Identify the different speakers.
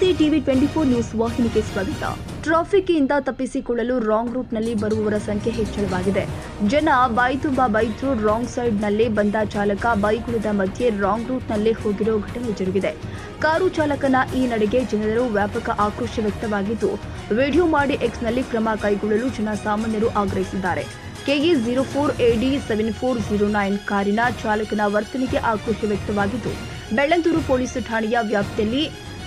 Speaker 1: TV twenty four news ವಾಹಿನಿಗೆ ಸ್ವಾಗತ. Traffic ಇಂದ ತಪ್ಪಿಸಿಕೊಳ್ಳಲು ರಾಂಗ್ ರೂಟ್ನಲ್ಲಿ ಬರುವವರ ಸಂಖ್ಯೆ ಹೆಚ್ಚಳವಾಗಿದೆ. ಜನ ಬಾಯ್ತುಂಬ ಬೈತ್ರು ರಾಂಗ್ ಸೈಡ್ನಲ್ಲೇ ಬಂದ ಚಾಲಕ ಬೈಗುಳದ ಮಧ್ಯೆ ರಾಂಗ್ ರೂಟ್ನಲ್ಲೇ ಹೋಗಿರೋ ಘಟನೆ ಜರುಗಿದೆ. ಕಾರು ಚಾಲಕನ ಈ ನಡೆಗೆ ಜನರು ವ್ಯಾಪಕ ಆಕ್ರೋಶ ವ್ಯಕ್ತವಾಗಿದ್ದು, ವಿಡಿಯೋ ಮಾಡಿ ಎಕ್ಸ್ನಲ್ಲಿ ಕ್ರಮ ಕೈಗೊಳ್ಳಲು ಜನ ಸಾಮಾನ್ಯರು ಆಗ್ರಹಿಸಿದ್ದಾರೆ. KE zero four AD seven four zero nine ಕಾರಿನ ಚಾಲಕನ ವರ್ತನೆಗೆ ಆಕ್ರೋಶ ವ್ಯಕ್ತವಾಗಿದ್ದು ಬೆಳ್ಳಂದೂರು ಪೊಲೀಸ್ ಠಾಣೆಯ ವ್ಯಾಪ್ತಿಯಲ್ಲಿ